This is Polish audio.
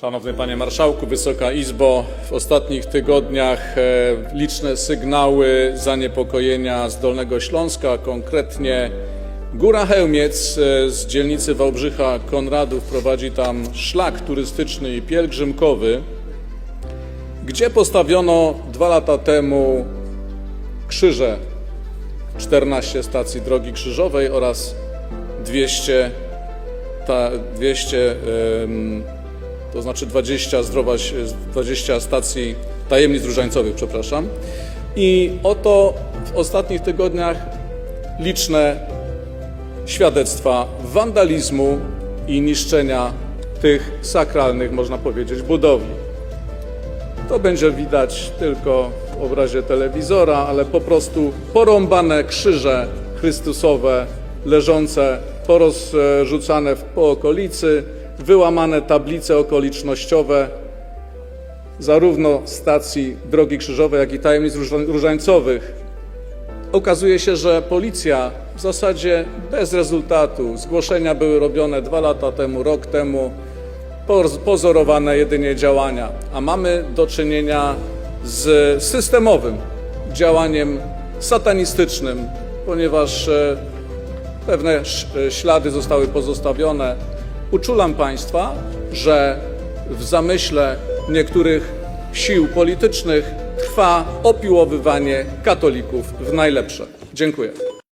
Szanowny Panie Marszałku, Wysoka Izbo, w ostatnich tygodniach e, liczne sygnały zaniepokojenia z Dolnego Śląska, konkretnie Góra Chełmiec e, z dzielnicy Wałbrzycha Konradów prowadzi tam szlak turystyczny i pielgrzymkowy, gdzie postawiono dwa lata temu krzyże 14 stacji drogi krzyżowej oraz 200, ta, 200 em, to znaczy 20, zdrowaś, 20 stacji tajemnic różańcowych, przepraszam. I oto w ostatnich tygodniach liczne świadectwa wandalizmu i niszczenia tych sakralnych, można powiedzieć, budowli. To będzie widać tylko w obrazie telewizora, ale po prostu porąbane krzyże Chrystusowe leżące, porozrzucane po okolicy, wyłamane tablice okolicznościowe zarówno stacji Drogi Krzyżowej, jak i tajemnic róża- różańcowych. Okazuje się, że policja w zasadzie bez rezultatu, zgłoszenia były robione dwa lata temu, rok temu, poz- pozorowane jedynie działania, a mamy do czynienia z systemowym działaniem satanistycznym, ponieważ e, pewne e, ślady zostały pozostawione. Uczulam Państwa, że w zamyśle niektórych sił politycznych trwa opiłowywanie katolików w najlepsze. Dziękuję.